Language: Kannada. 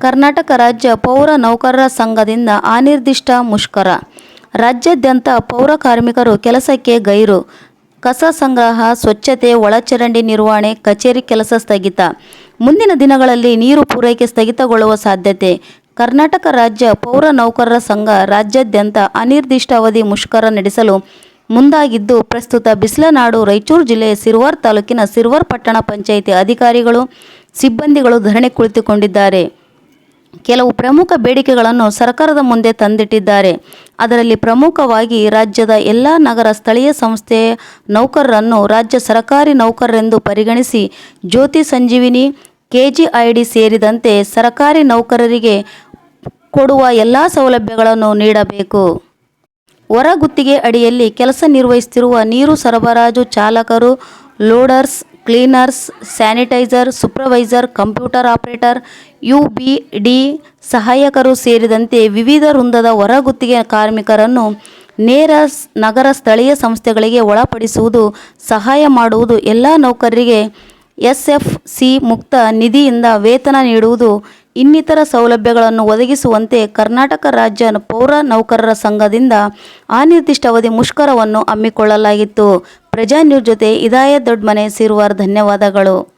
ಕರ್ನಾಟಕ ರಾಜ್ಯ ಪೌರ ನೌಕರರ ಸಂಘದಿಂದ ಅನಿರ್ದಿಷ್ಟ ಮುಷ್ಕರ. ರಾಜ್ಯಾದ್ಯಂತ ಪೌರ ಕಾರ್ಮಿಕರು ಕೆಲಸಕ್ಕೆ ಗೈರು. ಕಸ ಸಂಗ್ರಹ, ಸ್ವಚ್ಛತೆ, ಒಳಚರಂಡಿ ನಿರ್ವಹಣೆ, ಕಚೇರಿ ಕೆಲಸ ಸ್ಥಗಿತ. ಮುಂದಿನ ದಿನಗಳಲ್ಲಿ ನೀರು ಪೂರೈಕೆ ಸ್ಥಗಿತಗೊಳ್ಳುವ ಸಾಧ್ಯತೆ. ಕರ್ನಾಟಕ ರಾಜ್ಯ ಪೌರ ನೌಕರರ ಸಂಘ ರಾಜ್ಯಾದ್ಯಂತ ಅನಿರ್ದಿಷ್ಟ ಅವಧಿ ಮುಷ್ಕರ ನಡೆಸಲು ಮುಂದಾಗಿದ್ದು, ಪ್ರಸ್ತುತ ಬಿಸಿಲನಾಡು, ರಾಯಚೂರು ಜಿಲ್ಲೆಯ ಸಿರ್ವಾರ್ ತಾಲೂಕಿನ ಸಿರ್ವಾರ್ ಪಟ್ಟಣ ಪಂಚಾಯಿತಿ ಅಧಿಕಾರಿಗಳು ಸಿಬ್ಬಂದಿಗಳು ಧರಣಿ ಕುಳಿತುಕೊಂಡಿದ್ದಾರೆ. ಕೆಲವು ಪ್ರಮುಖ ಬೇಡಿಕೆಗಳನ್ನು ಸರ್ಕಾರದ ಮುಂದೆ ತಂದಿಟ್ಟಿದ್ದಾರೆ. ಅದರಲ್ಲಿ ಪ್ರಮುಖವಾಗಿ ರಾಜ್ಯದ ಎಲ್ಲ ನಗರ ಸ್ಥಳೀಯ ಸಂಸ್ಥೆ ನೌಕರರನ್ನು ರಾಜ್ಯ ಸರ್ಕಾರಿ ನೌಕರರೆಂದು ಪರಿಗಣಿಸಿ ಜ್ಯೋತಿ ಸಂಜೀವಿನಿ, ಕೆಜಿಐಡಿ ಸೇರಿದಂತೆ ಸರ್ಕಾರಿ ನೌಕರರಿಗೆ ಕೊಡುವ ಎಲ್ಲ ಸೌಲಭ್ಯಗಳನ್ನು ನೀಡಬೇಕು. ಹೊರಗುತ್ತಿಗೆ ಅಡಿಯಲ್ಲಿ ಕೆಲಸ ನಿರ್ವಹಿಸುತ್ತಿರುವ ನೀರು ಸರಬರಾಜು ಚಾಲಕರು, loaders cleaners, sanitiser, supervisor, computer operator, U B D ಸಹಾಯಕರು ಸೇರಿದಂತೆ ವಿವಿಧ ವೃಂದದ ಹೊರಗುತ್ತಿಗೆ ಕಾರ್ಮಿಕರನ್ನು ನೇರ ನಗರ ಸ್ಥಳೀಯ ಸಂಸ್ಥೆಗಳಿಗೆ ಒಳಪಡಿಸುವುದು, ಸಹಾಯ ಮಾಡುವುದು ಎಲ್ಲ ನೌಕರರಿಗೆ ಎಸ್ ಎಫ್ ಸಿ ಮುಕ್ತ ನಿಧಿಯಿಂದ ವೇತನ ನೀಡುವುದು, ಇನ್ನಿತರ ಸೌಲಭ್ಯಗಳನ್ನು ಒದಗಿಸುವಂತೆ ಕರ್ನಾಟಕ ರಾಜ್ಯ ಪೌರ ನೌಕರರ ಸಂಘದಿಂದ ಅನಿರ್ದಿಷ್ಟ ಅವಧಿ ಮುಷ್ಕರವನ್ನು ಹಮ್ಮಿಕೊಳ್ಳಲಾಗಿತ್ತು. ಪ್ರಜಾ ನ್ಯೂಸ್ ಜೊತೆ ಇದಾಯ ದೊಡ್ಡಮನೆ ಸಿರುವಾರ್ ಧನ್ಯವಾದಗಳು.